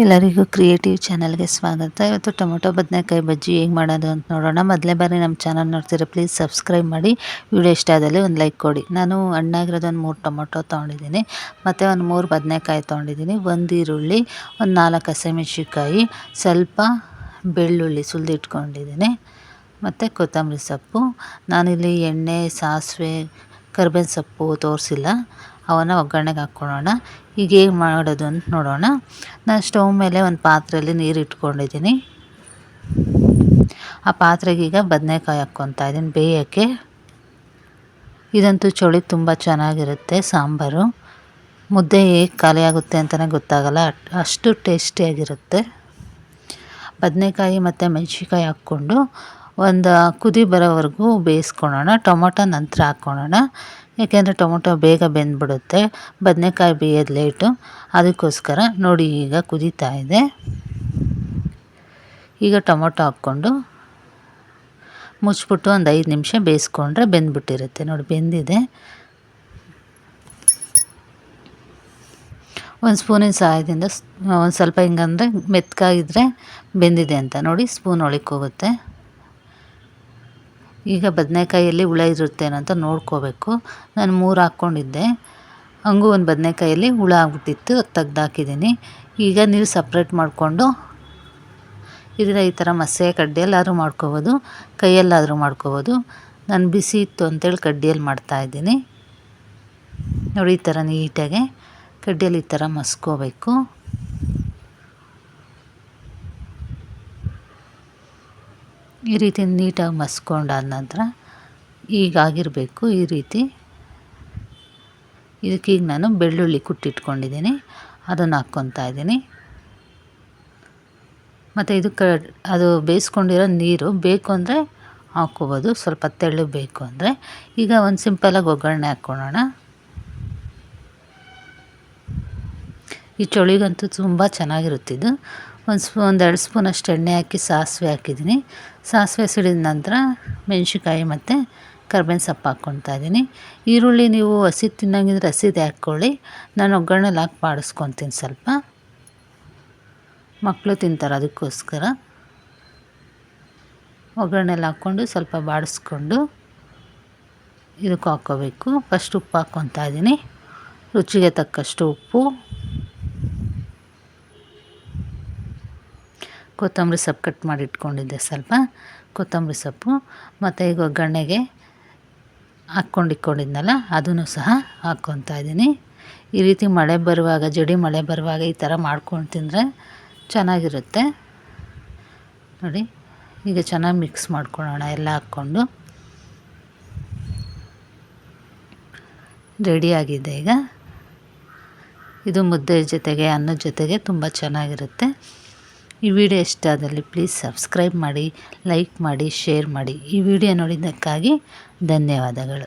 ಎಲ್ಲರಿಗೂ ಕ್ರಿಯೇಟಿವ್ ಚಾನಲ್ಗೆ ಸ್ವಾಗತ. ಇವತ್ತು ಟೊಮೊಟೊ, ಬದನೆಕಾಯಿ ಬಜ್ಜಿ ಹೇಗೆ ಮಾಡೋದು ಅಂತ ನೋಡೋಣ. ಮೊದಲೇ ಬಾರಿ ನಮ್ಮ ಚಾನಲ್ ನೋಡ್ತೀರಾ ಪ್ಲೀಸ್ ಸಬ್ಸ್ಕ್ರೈಬ್ ಮಾಡಿ. ವಿಡಿಯೋ ಇಷ್ಟ ಆದಲ್ಲಿ ಒಂದು ಲೈಕ್ ಕೊಡಿ. ನಾನು ಹಣ್ಣಾಗಿರೋದು ಒಂದು ಮೂರು ಟೊಮೊಟೊ ತೊಗೊಂಡಿದ್ದೀನಿ. ಮತ್ತು ಒಂದು ಮೂರು ಬದನೆಕಾಯಿ ತೊಗೊಂಡಿದ್ದೀನಿ. ಒಂದು ಈರುಳ್ಳಿ, ಒಂದು ನಾಲ್ಕು ಹಸಿಮೆಣ್ಸಿನ್ಕಾಯಿ, ಸ್ವಲ್ಪ ಬೆಳ್ಳುಳ್ಳಿ ಸುಲಿದಿಟ್ಕೊಂಡಿದ್ದೀನಿ ಮತ್ತು ಕೊತ್ತಂಬರಿ ಸೊಪ್ಪು. ನಾನಿಲ್ಲಿ ಎಣ್ಣೆ, ಸಾಸಿವೆ ಕರ್ಬೇವಿನ ಸೊಪ್ಪು ತೋರಿಸಿಲ್ಲ. ಅವನ್ನು ಒಗ್ಗರಣೆಗೆ ಹಾಕ್ಕೊಳ್ಳೋಣ. ಈಗ ಹೇಗೆ ಮಾಡೋದು ಅಂತ ನೋಡೋಣ. ನಾನು ಸ್ಟವ್ ಮೇಲೆ ಒಂದು ಪಾತ್ರೆಯಲ್ಲಿ ನೀರು ಇಟ್ಕೊಂಡಿದ್ದೀನಿ. ಆ ಪಾತ್ರೆಗೆ ಈಗ ಬದನೆಕಾಯಿ ಹಾಕ್ಕೊತಾ ಇದ್ದೀನಿ ಬೇಯೋಕ್ಕೆ. ಇದಂತೂ ಚಳಿ ತುಂಬ ಚೆನ್ನಾಗಿರುತ್ತೆ ಸಾಂಬಾರು. ಮುದ್ದೆ ಹೇಗೆ ಖಾಲಿಯಾಗುತ್ತೆ ಅಂತಲೇ ಗೊತ್ತಾಗಲ್ಲ. ಅಷ್ಟು ಟೇಸ್ಟಿಯಾಗಿರುತ್ತೆ. ಬದನೆಕಾಯಿ ಮತ್ತು ಮೆಣಸಿನ್ಕಾಯಿ ಹಾಕ್ಕೊಂಡು ಒಂದು ಕುದಿ ಬರೋವರೆಗೂ ಬೇಯಿಸ್ಕೊಳ್ಳೋಣ ಟೊಮೊಟೊ ನಂತರ ಹಾಕ್ಕೊಳ್ಳೋಣ ಏಕೆಂದರೆ ಟೊಮೊಟೊ ಬೇಗ ಬೆಂದ್ಬಿಡುತ್ತೆ, ಬದನೆಕಾಯಿ ಬೇಯೋದು ಲೇಟು. ಅದಕ್ಕೋಸ್ಕರ ನೋಡಿ ಈಗ ಕುದೀತಾ ಇದೆ. ಈಗ ಟೊಮೊಟೊ ಹಾಕ್ಕೊಂಡು ಮುಚ್ಚಿಬಿಟ್ಟು ಒಂದು ಐದು ನಿಮಿಷ ಬೇಯಿಸ್ಕೊಂಡ್ರೆ ಬೆಂದ್ಬಿಟ್ಟಿರುತ್ತೆ. ನೋಡಿ, ಬೆಂದಿದೆ. ಒಂದು ಸ್ಪೂನಿನ ಸಹಾಯದಿಂದ ಒಂದು ಸ್ವಲ್ಪ ಹಿಂಗಂದರೆ ಮೆತ್ಕಾಗಿದ್ದರೆ ಬೆಂದಿದೆ ಅಂತ ನೋಡಿ, ಸ್ಪೂನ್ ಒಳಕ್ಕೆ ಹೋಗುತ್ತೆ. ಈಗ ಬದನೆಕಾಯಲ್ಲಿ ಹುಳ ಇರುತ್ತೇನೋ ಅಂತ ನೋಡ್ಕೋಬೇಕು. ನಾನು ಮೂರು ಹಾಕ್ಕೊಂಡಿದ್ದೆ. ಹಂಗೂ ಒಂದು ಬದನೇಕಾಯಲ್ಲಿ ಹುಳ ಆಗ್ಬಿಟ್ಟಿತ್ತು ತೆಗ್ದಾಕಿದ್ದೀನಿ ಈಗ ನೀವು ಸಪ್ರೇಟ್ ಮಾಡಿಕೊಂಡು ಇದನ್ನ ಈ ಥರ ಮಸೆ ಕಡ್ಡಿಯಲ್ಲಾದರೂ ಮಾಡ್ಕೋಬೋದು, ಕೈಯಲ್ಲಾದರೂ ಮಾಡ್ಕೋಬೋದು. ನಾನು ಬಿಸಿ ಇತ್ತು ಅಂತೇಳಿ ಕಡ್ಡಿಯಲ್ಲಿ ಮಾಡ್ತಾಯಿದ್ದೀನಿ ನೋಡಿ ಈ ಥರ ನೀಟಾಗೆ ಕಡ್ಡಿಯಲ್ಲಿ ಈ ಥರ ಮಸ್ಕೋಬೇಕು. ಈ ರೀತಿ ನೀಟಾಗಿ ಮಸ್ಕೊಂಡಾದ ನಂತರ ಈಗಾಗಿರಬೇಕು ಈ ರೀತಿ. ಇದಕ್ಕೀಗ ನಾನು ಬೆಳ್ಳುಳ್ಳಿ ಕುಟ್ಟಿಟ್ಕೊಂಡಿದ್ದೀನಿ ಅದನ್ನು ಹಾಕ್ಕೊತಾ ಇದ್ದೀನಿ. ಮತ್ತು ಇದಕ್ಕೆ ಅದು ಬೇಯಿಸ್ಕೊಂಡಿರೋ ನೀರು ಬೇಕು ಅಂದರೆ ಹಾಕ್ಕೋಬೋದು. ಸ್ವಲ್ಪ ತೆಳ್ಳು ಬೇಕು ಅಂದರೆ. ಈಗ ಒಂದು ಸಿಂಪಲಾಗಿ ಒಗ್ಗರಣೆ ಹಾಕ್ಕೊಳ್ಳೋಣ. ಈ ಚಳಿಗಂತೂ ತುಂಬ ಚೆನ್ನಾಗಿರುತ್ತಿದ್ದು ಒಂದು ಸ್ಪೂ, ಒಂದೆರಡು ಸ್ಪೂನಷ್ಟು ಎಣ್ಣೆ ಹಾಕಿ ಸಾಸಿವೆ ಹಾಕಿದ್ದೀನಿ. ಸಾಸಿವೆ ಸಿಡಿದ ನಂತರ ಮೆಣಸಿನ್ಕಾಯಿ ಮತ್ತು ಕರ್ಬೇವಿನ ಸೊಪ್ಪು ಹಾಕ್ಕೊತಾ ಇದ್ದೀನಿ. ಈರುಳ್ಳಿ ನೀವು ಹಸಿ ತಿನ್ನಂಗಿದ್ರೆ ಹಸಿದೆ ಹಾಕ್ಕೊಳ್ಳಿ. ನಾನು ಒಗ್ಗರಣೆಲಿ ಹಾಕಿ ಬಾಡಿಸ್ಕೊತೀನಿ ಸ್ವಲ್ಪ. ಮಕ್ಕಳು ತಿಂತಾರೆ ಅದಕ್ಕೋಸ್ಕರ. ಒಗ್ಗರಣೆಲಿ ಹಾಕ್ಕೊಂಡು ಸ್ವಲ್ಪ ಬಾಡಿಸ್ಕೊಂಡು ಇದಕ್ಕೆ ಹಾಕ್ಕೋಬೇಕು. ಫಸ್ಟ್ ಉಪ್ಪು ಹಾಕ್ಕೊತಾ ಇದ್ದೀನಿ. ರುಚಿಗೆ ತಕ್ಕಷ್ಟು ಉಪ್ಪು. ಕೊತ್ತಂಬರಿ ಸೊಪ್ಪು ಕಟ್ ಮಾಡಿ ಇಟ್ಕೊಂಡಿದ್ದೆ ಸ್ವಲ್ಪ. ಕೊತ್ತಂಬರಿ ಸೊಪ್ಪು, ಮತ್ತು ಈಗ ಒಗ್ಗರಣೆಗೆ ಹಾಕ್ಕೊಂಡು ಇಟ್ಕೊಂಡಿದ್ನಲ್ಲ ಅದನ್ನು ಸಹ ಹಾಕ್ಕೊತಾ ಇದ್ದೀನಿ. ಈ ರೀತಿ ಮಳೆ ಬರುವಾಗ, ಜಡಿ ಮಳೆ ಬರುವಾಗ ಈ ಥರ ಮಾಡ್ಕೊಂಡು ತಿಂದರೆ ಚೆನ್ನಾಗಿರುತ್ತೆ. ನೋಡಿ, ಈಗ ಚೆನ್ನಾಗಿ ಮಿಕ್ಸ್ ಮಾಡ್ಕೊಳ್ಳೋಣ, ಎಲ್ಲ ಹಾಕ್ಕೊಂಡು. ರೆಡಿಯಾಗಿದೆ ಈಗ. ಇದು ಮುದ್ದೆ ಜೊತೆಗೆ, ಅನ್ನದ ಜೊತೆಗೆ ತುಂಬ ಚೆನ್ನಾಗಿರುತ್ತೆ. ಈ ವಿಡಿಯೋ ಇಷ್ಟ ಆದಲ್ಲಿ ಪ್ಲೀಸ್ ಸಬ್ಸ್ಕ್ರೈಬ್ ಮಾಡಿ ಲೈಕ್ ಮಾಡಿ ಶೇರ್ ಮಾಡಿ ಈ ವಿಡಿಯೋ ನೋಡಿದ್ದಕ್ಕಾಗಿ ಧನ್ಯವಾದಗಳು.